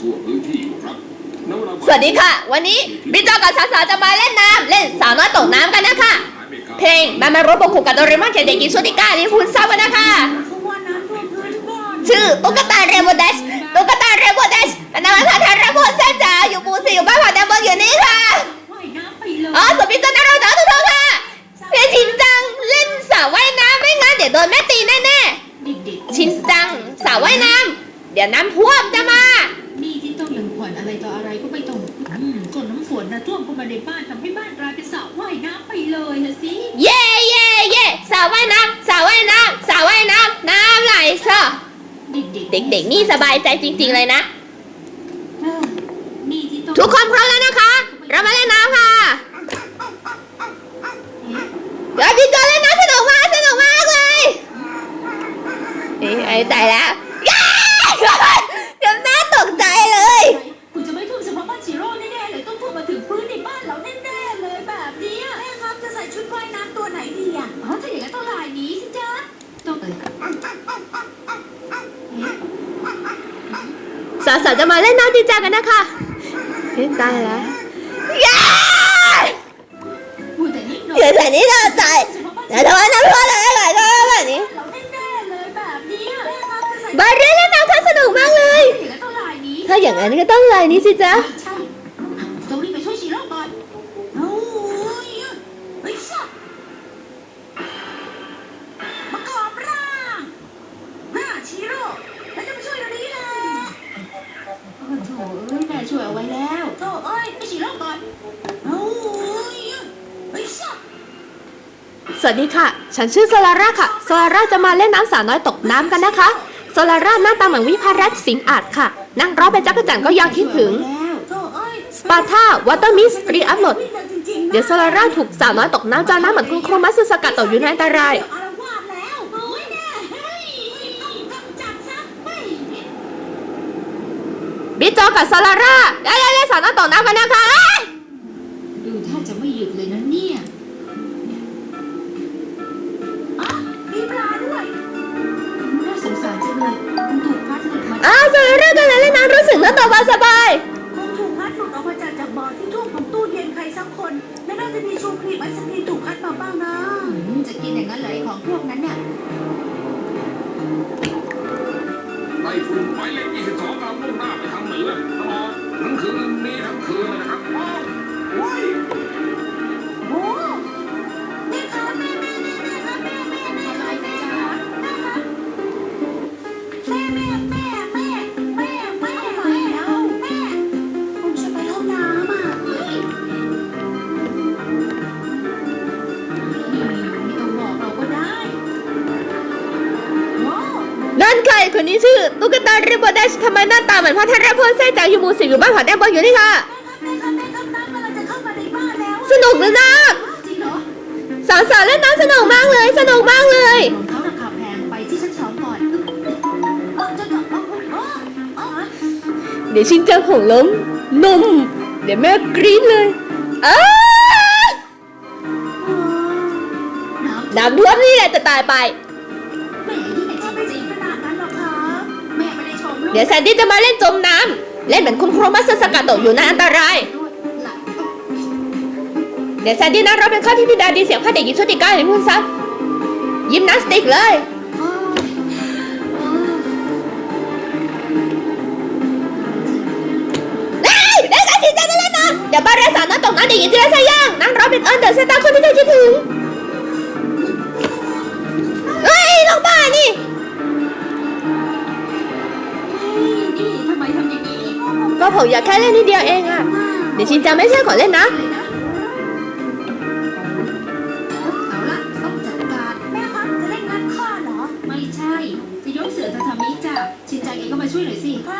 ทั่วพื้นที่อยู่ครับณเาสวัสดีค่ะ วันนี้บิ๊กจอกับสาวๆจะมาเล่นน้ำเล่นสาวน้อยตกน้ำกันนะคะ เพลงมามารุโบคุกับโดเรมอนเขียนเด็กหญิงชุติก้าที่คุณทราบกันนะคะเขาว่าน้ำท่วมพื้นบ้านชื่อตุ๊กตาเรโบเดชตุ๊กตาเรโบเดชเป็นนามพันธ์เรโบเซนจ๋าอยู่ปูสี่อยู่บ้านผ่านแดนเมืองอยู่นี่ค่ะว่ายน้ำไปเลยอ๋อสวัสดีจ้านาเราเด้อทุกท่านค่ะเพี่ชินจังเล่นสระว่ายน้ำไม่งั้นเดี๋ยวโดนแม่ตีแน่เด็กๆชินจังสระว่ายน้ำเดี๋ยวน้ำท่วมจะมานี่ที่ องยังผ่อนอะไรต่ออะไรก็ไม่ต้องอืมส่วนน้ำฝนนะท่วมเข้ามาในบ้านทำให้บ้านกลายเป็นสระว่ายน้ำไปเลยนะสิ เย่เย่เย่สระว่ายน้ำสระว่ายน้ำสระว่ายน้ำน้ำไหลชอเด็กๆเด็กๆนี่สบายใจจริง ๆเลยนะ เออนี่ที่ต้อง ทุกคนพร้อมแล้วนะคะ เรามาเล่นน้ สาวๆจะมาเล่นน้ำดีจังกันนะคะเฮ้ยตายแล้วย้ายพูดแต่นิดหน่อยเดี๋ยวแบบนี้เราใจเดี๋ยวทำไมน้ำท่วมอะไรอะไรก็แบบนี้เราแน่ๆเลยแบบนี้อะแม่ครับจะใส่บาเรียนเล่นน้ำท่าสนุกมากเลย ถ้าอย่างนั้นต้องลายนี้ถ้าอย่างนั้นก็ต้องลายนี้สิจ๊ะ ใช่ต้องรีบไปช่วยชีโร่ก่อนโอ้ยเฮ้ยสัตว์มากอบร่างน่าชีโร่แล้วจะไปช่วยเดี๋ยวนี้แหละโอ้โถเอ้ยแม่ช่วยเอาไว้แล้วโถเอ้ยไปชีโร่ก่อนโอ้ยเฮ้ยสัตว์ สวัสดีค่ะ ฉันชื่อโซลาร่าค่ะโซลาร่าจะมาเล่นน้ำสาวน้อยตกน้ำกันนะคะโซลาร่าหน้าตาเหมือนวิภารัตสิงอาจค่ะ นั่งรอเป็นจักรจันก็ยังคิดถึง สปาร์ท่าวอเตอร์มิสรีอัพโหลดเดี๋ยวโซลาร่าถูกสาวน้อยตกน้ำจาน้ำเหมือนคุณครูมัสสกัดตกอยู่ในอันตรายบิ๊กโจกับโซลาร่าได้เล่สาวน้อยตกน้ำกันนะคะดูท่าจะไม่หยุดเลยนะ น้ำรู้สึก ๆนั่นใครคนนี้ชื่อตุ๊กตาเรโบเดชทำไมหน้าตาเหมือนพระธนพลเซจากอยู่หมู่สิบอยู่บ้านผ่านแดนเมืองอยู่นี่ค่ะแม่ครับแม่ครับแม่ครับน้ำกำลังจะเข้ามาในบ้านแล้วสนุกเลยนะจริงเหรอสาวๆเล่นน้ำสนุกมากเลย สนุกมากเลยรองเท้าราคาแพงไปที่ชั้นสองก่อนเออจะกลับเออเออเออเดี๋ยวชินจังหงล้มนมเดี๋ยวแม่กรี๊ดเลยอ้าน้ำน้ำท่วมนี่แหละจะตายไป เดี๋ยวแซนดี้จะมาเล่นจมน้ำเล่นเหมือนคุณครูมัสสกัดตอยู่ในอันตราย เดี๋ยวแซนดี้นะเราเป็นข้อที่พี่ดาดีเสียงข้าเด็กหญิงชุติก้าหรือคุณซับยิมนาสติกเลยเออเออเด็กอาทิตย์จะเล่นน้ำเดี๋ยวบ้านเรสาวน้ำตกน้ำเด็กหญิงจิรสาย่างนั่งรอเป็นเอิญเดอะเซนตาคนที่เธอคิดถึง ก็ผมอยากแค่เล่นนิดเดียวเองอะเดี๋ยวชินจะไม่ใช่ขอเล่นนะ